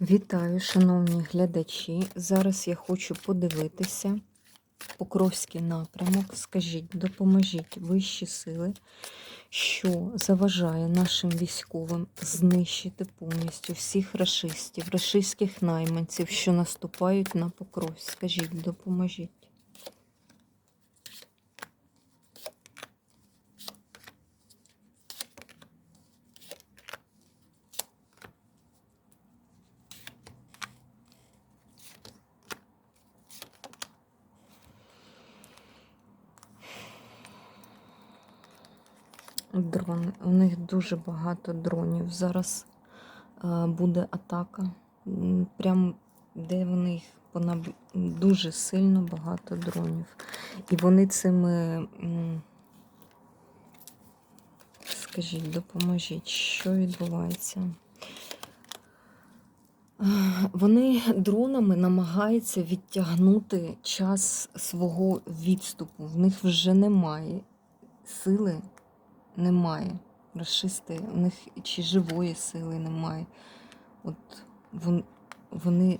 Вітаю, шановні глядачі. Зараз я хочу подивитися Покровський напрямок. Скажіть, допоможіть вищі сили, що заважає нашим військовим знищити повністю всіх рашистів, рашистських найманців, що наступають на Покровськ. Скажіть, допоможіть. Дрони. У них дуже багато дронів. Зараз е, буде атака. Прям де вони їх понаб... дуже сильно багато дронів. І вони цими. Скажіть, допоможіть, що відбувається? Вони дронами намагаються відтягнути час свого відступу. В них вже немає сили немає. Расисти, у них чи живої сили немає. От вони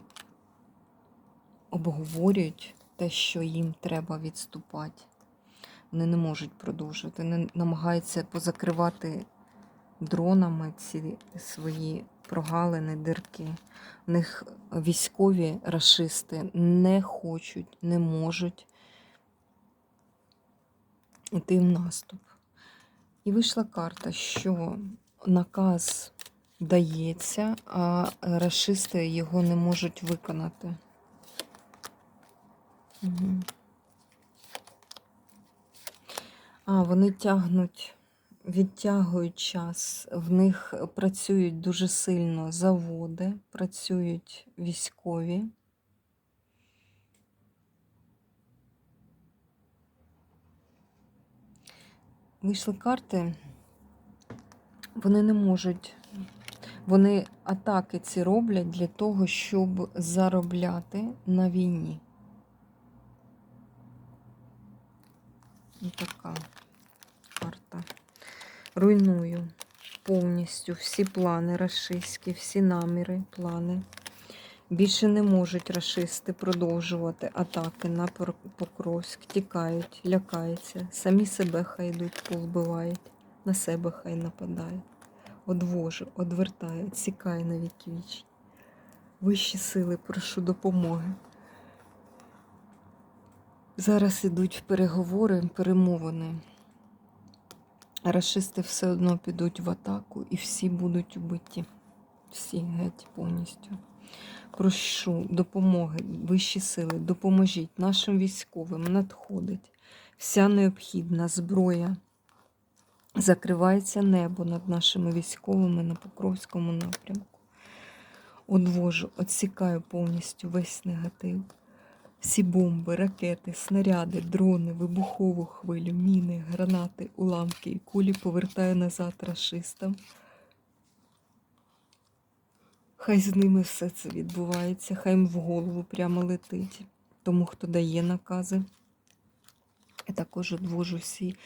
обговорюють те, що їм треба відступати. Вони не можуть продовжувати. Вони намагаються позакривати дронами ці свої прогалини, дирки. У них військові расисти не хочуть, не можуть йти в наступ. І вийшла карта, що наказ дається, а расисти його не можуть виконати. Угу. А, вони тягнуть, відтягують час. В них працюють дуже сильно заводи, працюють військові. Вийшли карти, вони не можуть. Вони атаки ці роблять для того, щоб заробляти на війні. Ось така карта. Руйную повністю всі плани рашистські, всі наміри, плани. Більше не можуть рашисти продовжувати атаки на Покровськ, тікають, лякаються, самі себе хай йдуть, повбивають, на себе хай нападають. Одвожу, одвертаю, цікаю на віки вічні. Вищі сили, прошу допомоги. Зараз ідуть переговори, перемовини. Рашисти все одно підуть в атаку і всі будуть убиті. Всі геть повністю. Прошу допомоги, вищі сили, допоможіть нашим військовим. Надходить вся необхідна зброя. Закривається небо над нашими військовими на Покровському напрямку. Одвожу, відсікаю повністю весь негатив. Всі бомби, ракети, снаряди, дрони, вибухову хвилю, міни, гранати, уламки і кулі повертаю назад рашистам. Хай з ними все це відбувається, хай їм в голову прямо летить. Тому, хто дає накази. Я також одвожу всі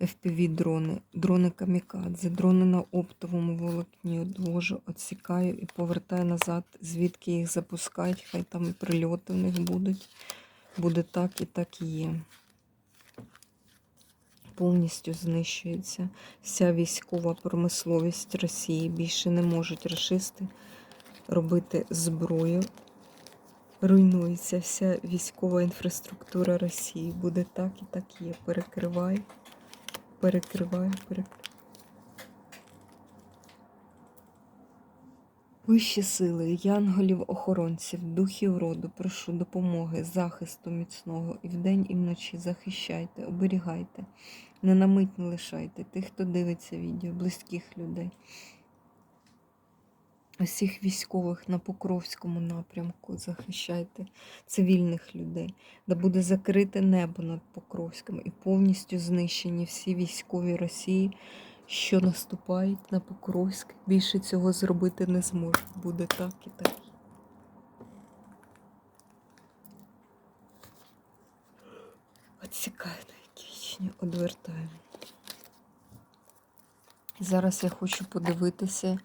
FPV-дрони, дрони камікадзе, дрони на оптовому волокні одвожу, відсікаю і повертаю назад, звідки їх запускають, хай там і прильоти в них будуть. Буде так і так і є. Повністю знищується вся військова промисловість Росії. Більше не можуть расисти робити зброю. Руйнується вся військова інфраструктура Росії. Буде так і так є. Перекривай, перекривай, перекривай. Вищі сили, янголів-охоронців, духів роду, прошу допомоги, захисту міцного і вдень, і вночі захищайте, оберігайте, не на мить не лишайте тих, хто дивиться відео, близьких людей усіх військових на Покровському напрямку захищайте цивільних людей, де буде закрите небо над Покровським і повністю знищені всі військові Росії, що наступають на Покровськ. Більше цього зробити не зможуть. Буде так і так. Отсікаю на які одвертаю. Зараз я хочу подивитися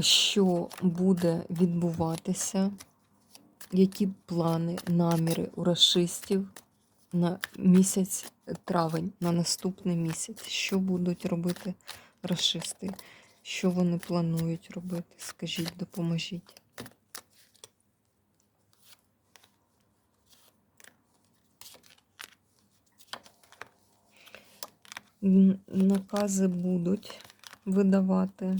що буде відбуватися, які плани, наміри у расистів на місяць травень, на наступний місяць. Що будуть робити расисти? Що вони планують робити? Скажіть, допоможіть. Накази будуть видавати.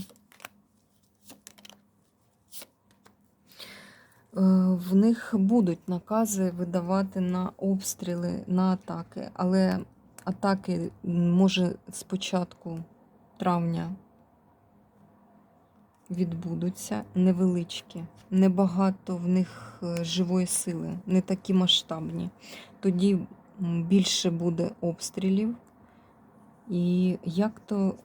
В них будуть накази видавати на обстріли, на атаки, але атаки може з початку травня відбудуться невеличкі, небагато в них е, живої сили, не такі масштабні. Тоді більше буде обстрілів, і як то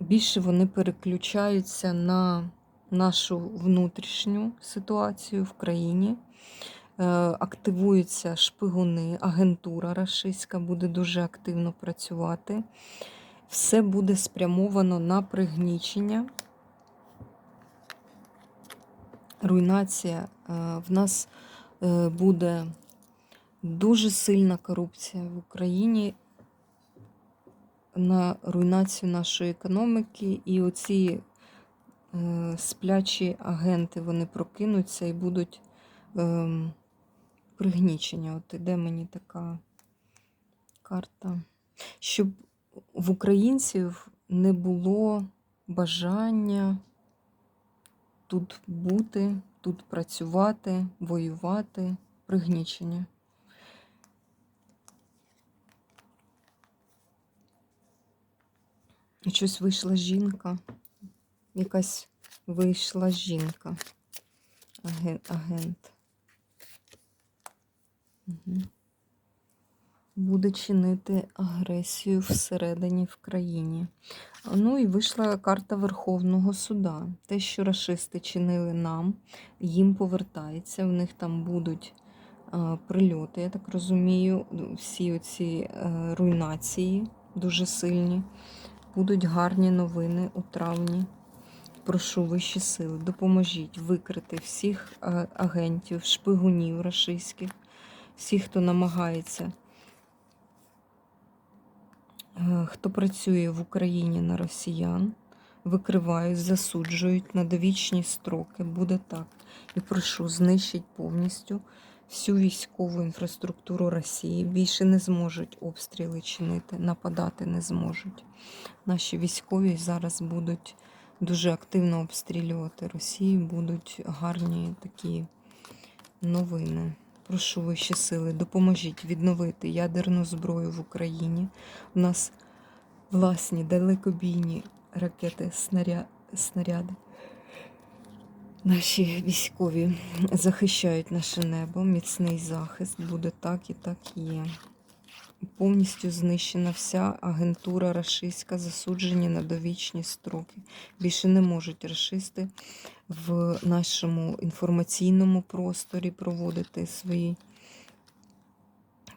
більше вони переключаються на нашу внутрішню ситуацію в країні. Е, Активуються шпигуни, агентура рашистська буде дуже активно працювати. Все буде спрямовано на пригнічення. Руйнація. Е, В нас е, буде дуже сильна корупція в Україні на руйнацію нашої економіки, і оці сплячі агенти вони прокинуться і будуть ем, пригнічення. От іде мені така карта. Щоб в українців не було бажання тут бути, тут працювати, воювати, пригнічення. І Щось вийшла жінка. Якась вийшла жінка. Агент. Угу. Буде чинити агресію всередині в країні. Ну і вийшла карта Верховного суда. Те, що рашисти чинили нам, їм повертається. В них там будуть а, прильоти, я так розумію, всі оці е, руйнації дуже сильні. Будуть гарні новини у травні. Прошу вищі сили, допоможіть викрити всіх агентів, шпигунів рашистських, всіх, хто намагається, е, хто працює в Україні на росіян, викривають, засуджують на довічні строки. Буде так. І прошу, знищить повністю всю військову інфраструктуру Росії. Більше не зможуть обстріли чинити, нападати не зможуть. Наші військові зараз будуть дуже активно обстрілювати Росію, будуть гарні такі новини. Прошу вищі сили, допоможіть відновити ядерну зброю в Україні. У нас власні далекобійні ракети, снаря... снаряди. Наші військові захищають наше небо, міцний захист буде так і так є. Повністю знищена вся агентура рашистська, засуджені на довічні строки. Більше не можуть рашисти в нашому інформаційному просторі проводити свої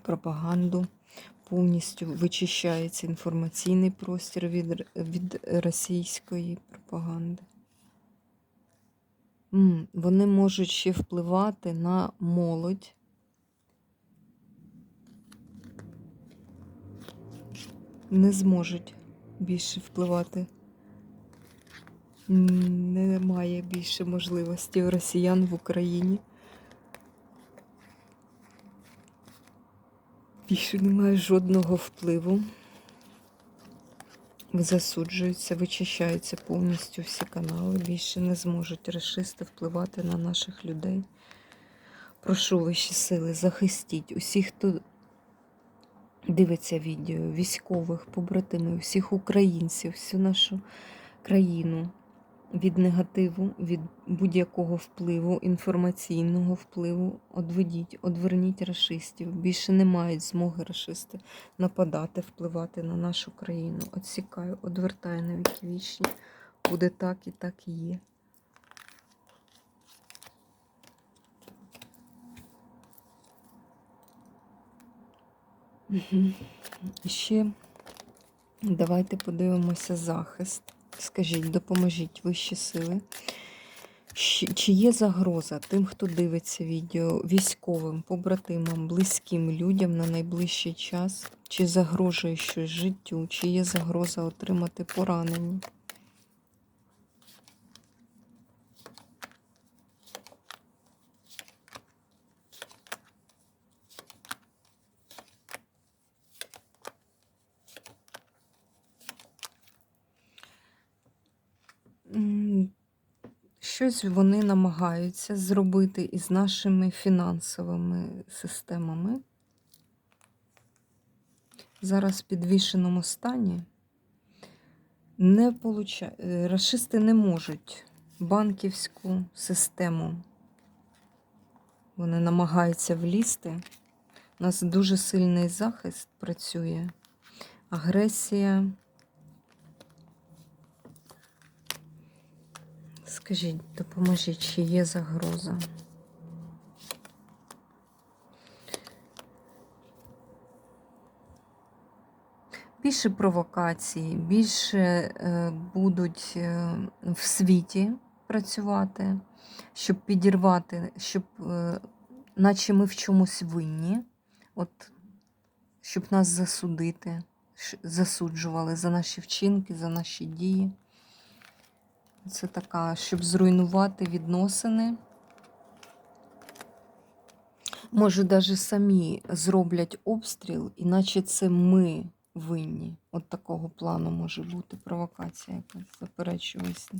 пропаганду. Повністю вичищається інформаційний простір від, від російської пропаганди. Вони можуть ще впливати на молодь. Не зможуть більше впливати. Немає більше можливості росіян в Україні. Більше немає жодного впливу. Засуджуються, вичищаються повністю всі канали. Більше не зможуть расисти впливати на наших людей. Прошу вищі сили, захистіть усіх, хто дивиться відео, військових, побратимів, всіх українців, всю нашу країну від негативу, від будь-якого впливу, інформаційного впливу. Одведіть, одверніть расистів. Більше не мають змоги расисти нападати, впливати на нашу країну. Отсікаю, одвертаю на віки вічні. Буде так і так і є. Угу. Ще давайте подивимося захист. Скажіть, допоможіть вищі сили. Чи, є загроза тим, хто дивиться відео, військовим, побратимам, близьким людям на найближчий час? Чи загрожує щось життю, чи є загроза отримати поранення? Щось вони намагаються зробити із нашими фінансовими системами. Зараз в підвішеному стані не получа... е, Рашисти не можуть банківську систему. Вони намагаються влізти. У нас дуже сильний захист працює. Агресія. Скажіть, допоможіть, чи є загроза? Більше провокацій, більше е, будуть е, в світі працювати, щоб підірвати, щоб, е, наче ми в чомусь винні, от, щоб нас засудити, засуджували за наші вчинки, за наші дії. Це така, щоб зруйнувати відносини. Може, навіть самі зроблять обстріл, іначе це ми винні. От такого плану може бути провокація якась. Заперечуюсь,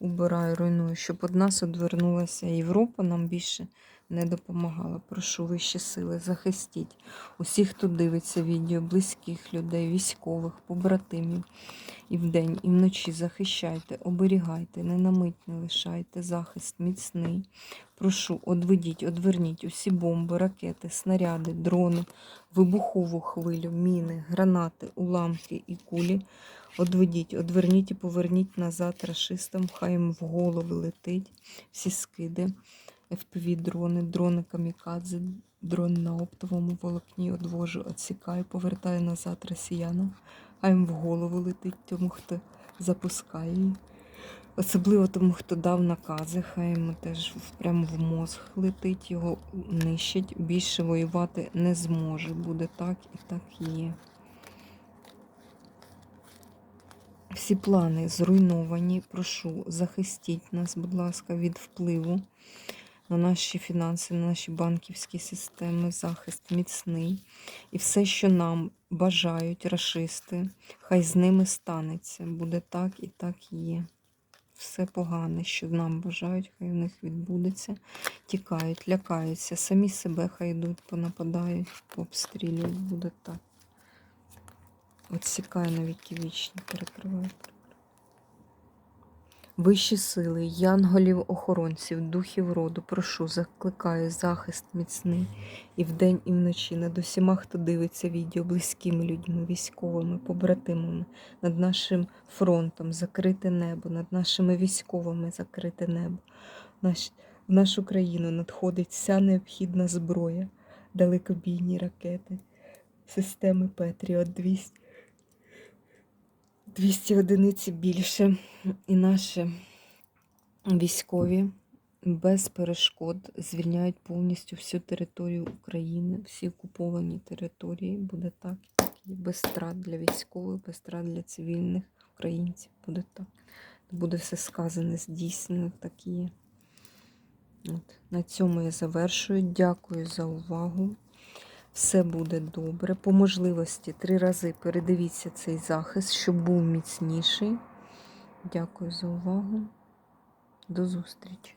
убираю, руйную, щоб од нас одвернулася Європа, нам більше не допомагала. Прошу вищі сили, захистіть усіх, хто дивиться відео, близьких людей, військових, побратимів. І вдень, і вночі захищайте, оберігайте, не на мить не лишайте, захист міцний. Прошу, одведіть, одверніть усі бомби, ракети, снаряди, дрони, вибухову хвилю, міни, гранати, уламки і кулі. Одведіть, одверніть і поверніть назад рашистам, хай їм в голови летить всі скиди, FPV-дрони, дрони камікадзе, дрон на оптовому волокні одвожу, відсікаю, повертаю назад росіянам. Хай їм в голову летить тому, хто запускає. Особливо тому, хто дав накази, хай йому теж прямо в мозг летить, його нищить. Більше воювати не зможе. Буде так і так є. Всі плани зруйновані. Прошу, захистіть нас, будь ласка, від впливу на наші фінанси, на наші банківські системи, захист міцний. І все, що нам бажають рашисти, хай з ними станеться. Буде так і так є. Все погане, що нам бажають, хай у них відбудеться. Тікають, лякаються, самі себе хай йдуть, понападають, обстрілюють, буде так. Отсікаю на віки вічні, перекриваю. Вищі сили, янголів, охоронців, духів роду, прошу, закликаю захист міцний і вдень, і вночі над усіма, хто дивиться відео, близькими людьми, військовими, побратимами, над нашим фронтом закрите небо, над нашими військовими закрите небо. Наш, в нашу країну надходить вся необхідна зброя, далекобійні ракети, системи Петріот 200. 200 одиниць більше. І наші військові без перешкод звільняють повністю всю територію України, всі окуповані території. Буде так, без страт для військових, без страт для цивільних українців. Буде так. Буде все сказане, здійснено, так і є. От. На цьому я завершую. Дякую за увагу. Все буде добре. По можливості три рази передивіться цей захист, щоб був міцніший. Дякую за увагу. До зустрічі!